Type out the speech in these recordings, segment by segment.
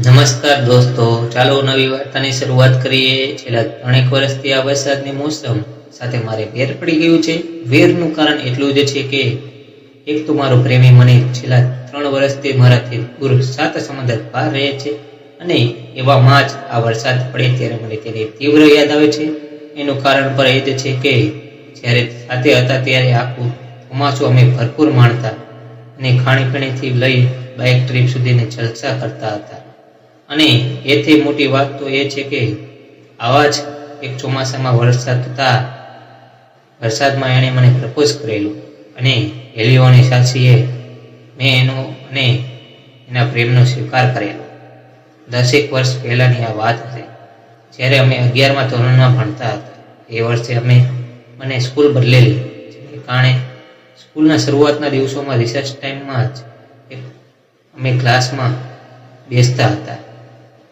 નમસ્કાર દોસ્તો, ચાલો નવી વાર્તાની શરૂઆત કરીએ. છેલ્લા ત્રણેક વર્ષથી આ વરસાદની મોસમ સાથે મારે વેર પડી ગયું છે. વેરનું કારણ એટલું જ છે કે એક તો મારો પ્રેમી મને છેલ્લા ત્રણ વર્ષથી મારાથી દૂર સાત સમુદ્ર પાર રહે છે અને એવામાં જ આ વરસાદ પડે ત્યારે મને તેની તીવ્ર યાદ આવે છે. એનું કારણ પણ એ જ છે કે જ્યારે સાથે હતા ત્યારે આખું ચોમાસું અમે ભરપૂર માણતા અને ખાણીપીણીથી લઈ બાઇક ટ્રીપ સુધીને જલસા કરતા હતા. અને એથી મોટી વાત તો એ છે કે આવા જ એક ચોમાસામાં વરસાદ થતા વરસાદમાં એણે મને પ્રપોઝ કરેલું. અને હેલિયોની સાક્ષીએ મેં એનો અને એના પ્રેમનો સ્વીકાર કરેલો. દસેક વર્ષ પહેલાંની આ વાત હતી. જ્યારે અમે અગિયારમાં ધોરણમાં ભણતા હતા. એ વર્ષે અમે મને સ્કૂલ બદલેલી. કારણે સ્કૂલના શરૂઆતના દિવસોમાં રિસર્ચ ટાઈમમાં જ અમે ક્લાસમાં બેસતા હતા.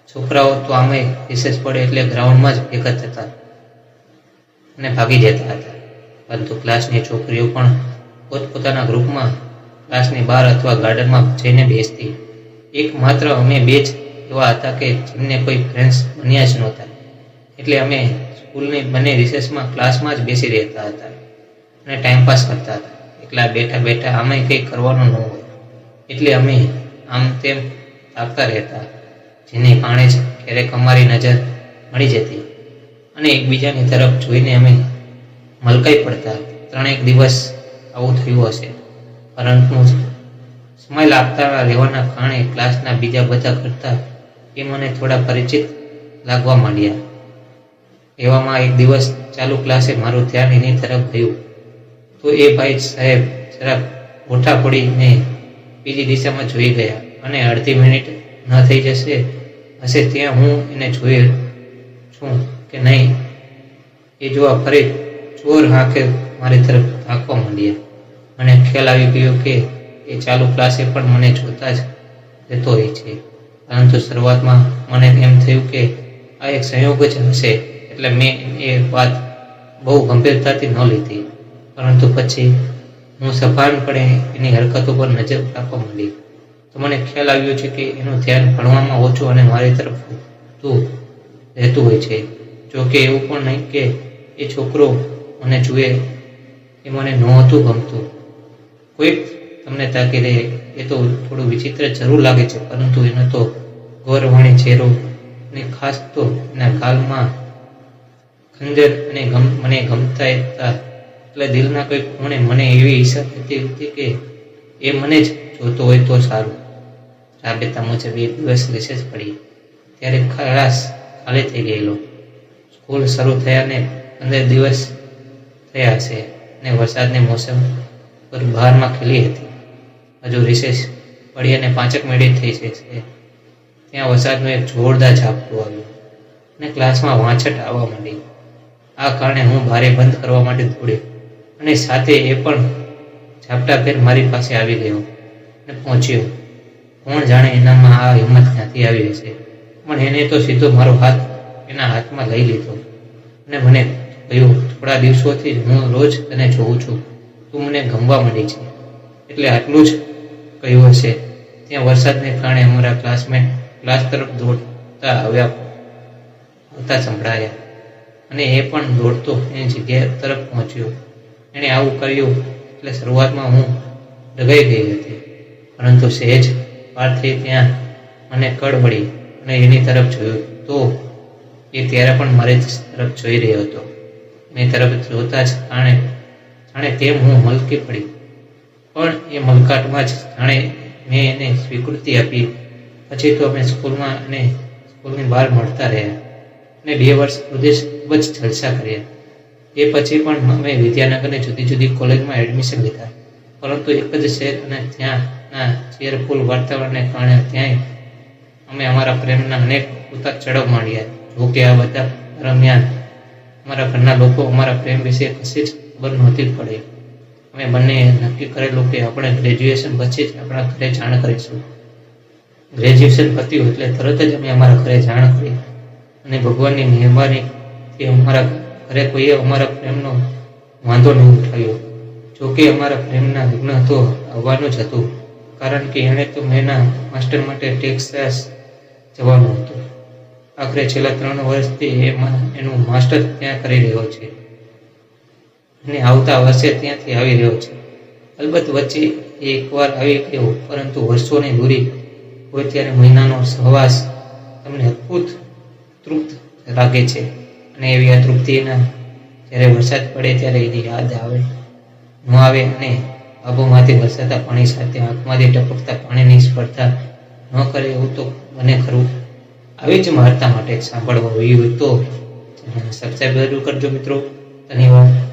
છોકરાઓ તો આમે વિશેષ પડે એટલે ગ્રાઉન્ડમાં જ ભેગા થતા અને ભાગી જતા હતા. પરંતુ ક્લાસની છોકરીઓ પણ પોતપોતાના ગ્રુપમાં ક્લાસની બહાર અથવા ગાર્ડનમાં જઈને બેસતી. એક માત્ર અમે બે જ એવા હતા કે જેમને કોઈ ફ્રેન્ડ્સ બન્યા જ નહોતા. એટલે અમે સ્કૂલની બંને રિસેસમાં ક્લાસમાં જ બેસી રહેતા હતા અને ટાઈમપાસ કરતા હતા. એકલા બેઠા બેઠા અમે કંઈ કરવાનું ન હોય. એટલે અમે આમ તેમ તાકતા રહેતા. જેને કારણે જ ક્યારેક અમારી નજર મળી જતી. અને એકબીજાની તરફ જોઈને અમે મલકાઈ પડતા ત્રણેક દિવસ આવું થયું હશે. પરંતુ સ્માઇલ આપતા રહેવાના કારણે ક્લાસના બીજા બધા કરતાં એ મને થોડા પરિચિત લાગવા માંડ્યા. એવામાં એક દિવસ ચાલુ ક્લાસે મારું ધ્યાન એની તરફ ગયું. તો એ ભાઈ સાહેબ જરાક ગોઠા પડીને બીજી દિશામાં જોઈ ગયા અને અડધી મિનિટ ન થઈ જશે હશે ત્યાં હું એને જોઈ છું કે નહીં? એ જોવા ફરી ચોર હાંકે મારી તરફ તાકવા માંડ્યા મને ખ્યાલ આવી ગયો કે એ ચાલુ ક્લાસે પણ મને જોતા જ રહેતો હોય છે. પરંતુ શરૂઆતમાં મને એમ થયું કે આ એક સંયોગ જ હશે એટલે મેં એ વાત બહુ ગંભીરતાથી ન લીધી. પરંતુ પછી હું સભાનપણે એની હરકતો પર નજર રાખવા માંડી. મને ખ્યાલ આવ્યો છે કે એનું ધ્યાન ભણવામાં ઓછું અને મારી તરફ તું રહેતું હોય છે. જો કે એવું પણ નહીં કે એ છોકરો મને જુએ એ મને નહોતું ગમતું. કોઈક તમને તાકી રહે, એ તો થોડું વિચિત્ર જરૂર લાગે છે, પરંતુ એનો તો ગૌરવાણી ચહેરો ને ખાસ તો એના ગાલમાં ખંજર અને ગમ, મને ગમતા હતા. એટલે દિલના કોઈ ખૂણે મને એવી ઈચ્છા થતી હતી કે એ મને જ જોતો હોય તો સારું. રાબેતા મુજબ એક દિવસ રિસેસ પડી. ત્યારે ખલાસ ખાલી થઈ ગયેલો. સ્કૂલ શરૂ થયાને પંદર દિવસ થયા છે અને વરસાદની મોસમ પર બહારમાં ખીલી હતી. હજુ રિસેસ પડી અને પાંચેક મિનિટ થઈ છે ત્યાં વરસાદનું એક જોરદાર ઝાપટું આવ્યું અને ક્લાસમાં વાંછટ આવવા માંડી. આ કારણે હું ભારે બંધ કરવા માટે દોડ્યો અને સાથે એ પણ ઝાપટા ફેર મારી પાસે આવી ગયો અને પહોંચ્યો. કોણ જાણે એનામાં આ હિંમત ક્યાંથી આવી હશે? પણ એને તો સીધો મારો હાથ એના હાથમાં લઈ લીધો. અને મને કહ્યું, થોડા દિવસોથી હું રોજ તને જોઉં છું. તું મને ગમવા માંડી છે. એટલે આટલું જ કહ્યું હશે. ત્યાં વરસાદને કારણે અમારા ક્લાસમેટ ક્લાસ તરફ દોડતા આવ્યા, આવતા સંભળાયા. અને એ પણ દોડતો એ જગ્યા તરફ પહોંચ્યો. એણે આવું કર્યું એટલે શરૂઆતમાં હું ડગાઈ ગઈ હતી. પરંતુ સહેજ વાર ત્યાં મને કળ વળી અને એની તરફ જોયું. તો એ ત્યારે પણ મારી તરફ જોઈ રહ્યો હતો. એની તરફ જોતા જ જાણે જાણે તેમ હું મલકી પડી. પણ એ મલકાટમાં જ જાણે મેં એને સ્વીકૃતિ આપી. પછી તો અમે સ્કૂલમાં અને સ્કૂલની બહાર મળતા રહ્યા. અને બે વર્ષ સુધી ખૂબ જ જલસા કર્યા. એ પછી પણ અમે વિદ્યાનગરની જુદી જુદી કોલેજમાં એડમિશન લીધા. પરંતુ એક જ શહેર અને ત્યાંના ચેરફુલ વાતાવરણને કારણે ત્યાંય અમે અમારા પ્રેમના અનેક ઉતાર ચઢાવ માંડ્યા. જો કે આ બધા દરમિયાન અમારા ઘરના લોકો અમારા પ્રેમ વિશે કશી જ ખબર નહોતી પડી. અમે બંને નક્કી કરેલું કે આપણે ગ્રેજ્યુએશન પછી જ આપણા ઘરે જાણ કરીશું. ગ્રેજ્યુએશન પત્યું એટલે તરત જ અમે અમારા ઘરે જાણ કરી અને ભગવાનની મહેરબાનીથી અમારા ઘરે કોઈએ અમારા પ્રેમનો વાંધો ન ઉઠાવ્યો. જો કે અમારા પ્રેમના લગ્ન તો આવવાનું જ હતું, કારણ કે એણે તો મેના માસ્ટર માટે ટેક્સાસ જવાનું હતું. આખરે છેલ્લા ત્રણ વર્ષથી એનું માસ્ટર ત્યાં કરી રહ્યો છે અને આવતા વર્ષે ત્યાંથી આવી રહ્યો છે. અલબત્ત વચ્ચે એકવાર આવી ગયો, પરંતુ વર્ષોની દૂરી હોય ત્યારે મહિનાનો સહવાસ તમને અદ્ભુત તૃપ્ત લાગે છે અને એવી આ તૃપ્તિના જ્યારે વરસાદ પડે ત્યારે એની યાદ આવે. આવે અને આબોમાંથી વરસાતા પાણી સાથે આંખમાંથી ટપકતા પાણીની સ્પર્ધા ન કરે એવું તો બને ખરું. આવી જ વાર્તા માટે સાંભળવા હોય તો સબસ્ક્રાઈબ જરૂર કરજો મિત્રો. ધન્યવાદ.